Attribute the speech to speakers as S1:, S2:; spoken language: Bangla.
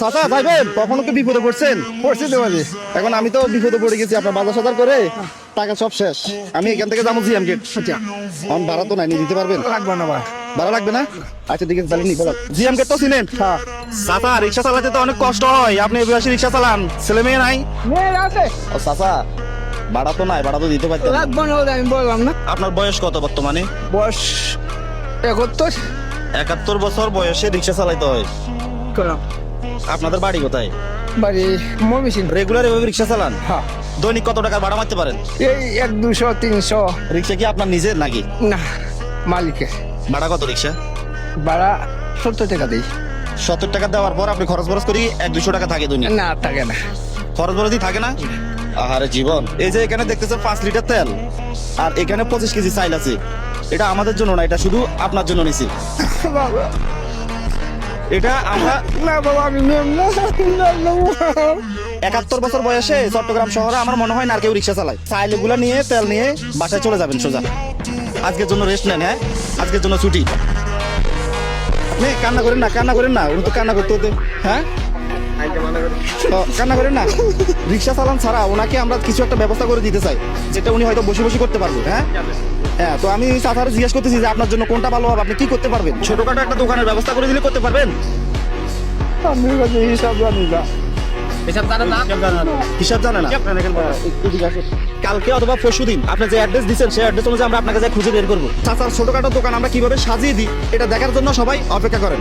S1: চাচা যাইবেন কখনো কি বিপদে পড়ছেন?
S2: পড়ছি তো বাজে
S1: এখন আমি তো বিপদে পড়ে গেছি আপনার বাজার সাজার করে টাকা সব শেষ। আমি এখান থেকে যাব জিএম গেট আমার ভাড়া তো নাই নিয়ে দিতে পারবেন?
S2: লাগবে না ভাই।
S1: ভাড়া লাগবে না? আচ্ছা ঠিক আছে তাহলে নিয়ে চলো। জিএম গেট তো চিনেন?
S2: হ্যাঁ।
S1: চাচা রিক্সা চালাতে তো অনেক কষ্ট হয়। আপনি এবার রিক্সা চালান ছেলে মেয়ে নাই?
S2: মেয়ে আছে।
S1: ও চাচা ভাড়া তো নাই ভাড়া তো দিতে পারতেন।
S2: লাগবে না আমি বললাম না।
S1: আপনার বয়স কত বর্তমানে?
S2: বয়স একাত্তর।
S1: একাত্তর বছর বয়সে রিক্সা চালাইতে হয়। আপনাদের বাড়ি কোথায়?
S2: বাড়ি মমিসিন
S1: রেগুলার এভাবে রিক্সা চালান?
S2: হ্যাঁ।
S1: দৈনিক কত টাকা ভাড়া মারতে পারেন?
S2: এই এক দুশো তিনশো।
S1: রিক্সা কি আপনার নিজের নাকি?
S2: না মালিকের।
S1: ভাড়া কত রিক্সা?
S2: ভাড়া সত্তর টাকা দিই।
S1: সত্তর টাকা দেওয়ার পর আপনি খরচ বরচ করি এক দুশো টাকা থাকে দৈনিক?
S2: না থাকে না।
S1: খরচ বরচই থাকে না? আহারে জীবন। এই যে এখানে দেখতেছেন পাঁচ লিটার তেল। আর এখানে পঁচিশ কেজি চাইল আছে। এটা আমাদের জন্য না এটা শুধু আপনার জন্য নিছি। এটা আমরা
S2: না বাবা আমি।
S1: একাত্তর বছর বয়সে চট্টগ্রাম শহরে আমার মনে হয় না আর কেউ রিক্সা চালায়। চাইল নিয়ে তেল নিয়ে বাসায় চলে যাবেন সোজা। আজকের জন্য রেস্ট নেন হ্যাঁ? আজকের জন্য ছুটি। নে কান্না করেন না কান্না করেন না উনি তো কান্না করতে হতে হ্যাঁ? কান্না করেন না। রিক্সা চালান ছাড়া ওনাকে আমরা কিছু একটা ব্যবস্থা করে দিতে চাই যেটা উনি হয়তো বসে বসে করতে পারবে হ্যাঁ? হ্যাঁ তো আমি চাচারে জিজ্ঞেস করতেছি যে আপনার জন্য কোনটা ভালো হবে আপনি কি করতে পারবেন? ছোটখাটো একটা দোকানের ব্যবস্থা করে দিলে করতে পারবেন?
S2: আমি কাছে হিসাব জানি না।
S1: হিসাব জানে না। কালকে অথবা পরশু দিন আপনি যে অ্যাড্রেস দিচ্ছেন সেই অ্যাড্রেস অনুযায়ী আমরা আপনাকে খুঁজে বের করব। চাচার ছোটখাটো দোকান আমরা কীভাবে সাজিয়ে দিই এটা দেখার জন্য সবাই অপেক্ষা করেন।